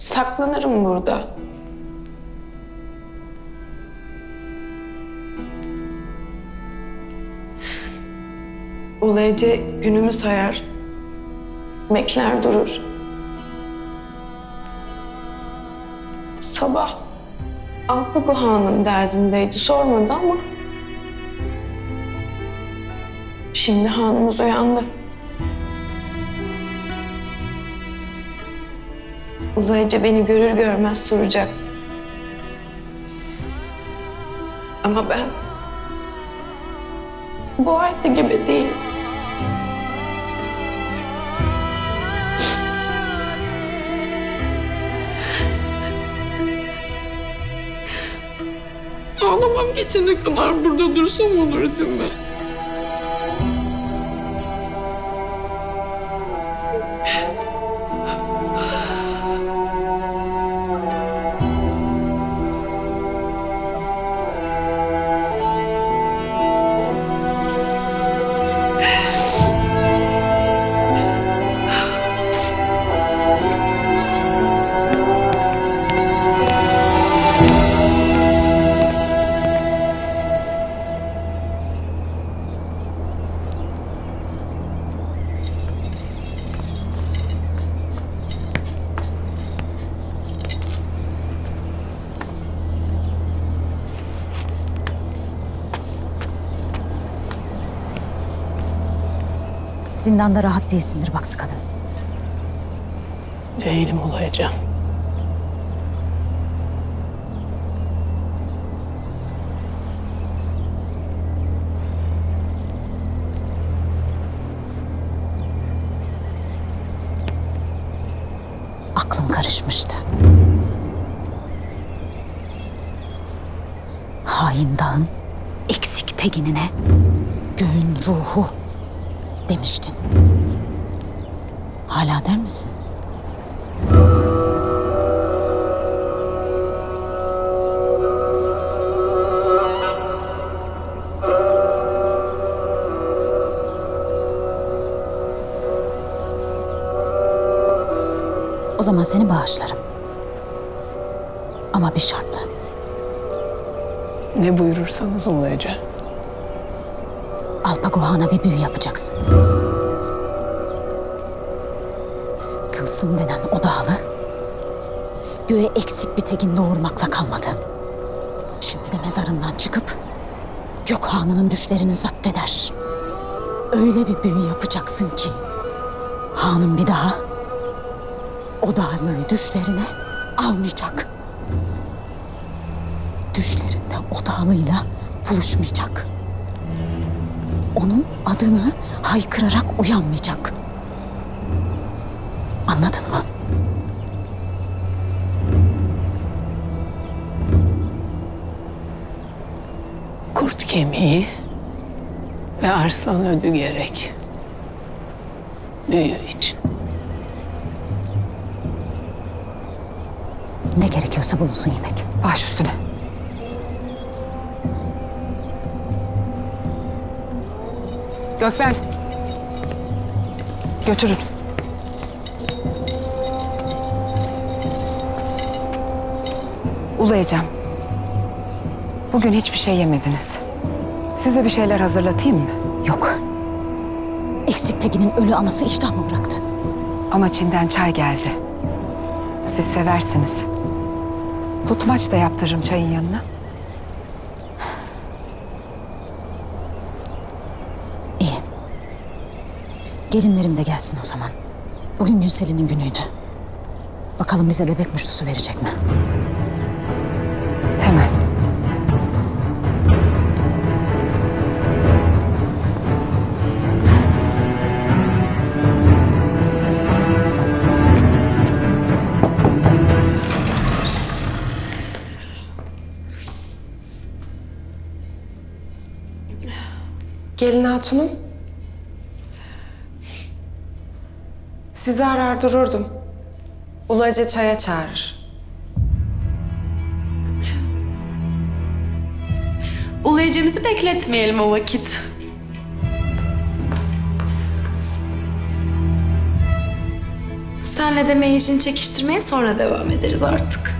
Saklanırım burada. Ulayıcı günümü sayar. Bekler durur. Sabah Alpago Han'ın derdindeydi sormadı ama şimdi hanımız uyandı. Ulayıcı beni görür görmez soracak. Ama ben bu ayda gibi değilim. Ağlamam geçene kadar burada dursam olur değil mi? Zindanda rahat değilsindir bak kadın. Değilim olacağım. Aklım karışmıştı. Hain dağın eksik teginine göğün ruhu demiştin. Hala der misin? O zaman seni bağışlarım. Ama bir şartla. Ne buyurursanız olacağım. Alpagohan'a bir büyü yapacaksın. Tılsım denen o dağlı, göğe eksik bir tekin doğurmakla kalmadı. Şimdi de mezarından çıkıp gök düşlerini zapt eder. Öyle bir büyü yapacaksın ki hanım bir daha o dağlığı düşlerine almayacak. Düşlerinde o dağlıyla buluşmayacak onun adını haykırarak uyanmayacak. Anladın mı? Kurt kemiği ve arslan ödü gerek. Büyü için. Ne gerekiyorsa bulunsun yemek. Baş üstüne. Gökmen. Götürün. Ulayacağım. Bugün hiçbir şey yemediniz. Size bir şeyler hazırlatayım mı? Yok. Eksik Tegin'in ölü anası iştahımı bıraktı. Ama Çin'den çay geldi. Siz seversiniz. Tutmaç da yaptırırım çayın yanına. Gelinlerim de gelsin o zaman. Bugün Günsel'in günüydü. Bakalım bize bebek muştusu verecek mi? Hemen. Gelin hatunum. Sizi arar dururdum. Ulaca çaya çağırır. Ulayıcımızı bekletmeyelim o vakit. Sen senle de Mehiş'in çekiştirmeye sonra devam ederiz artık.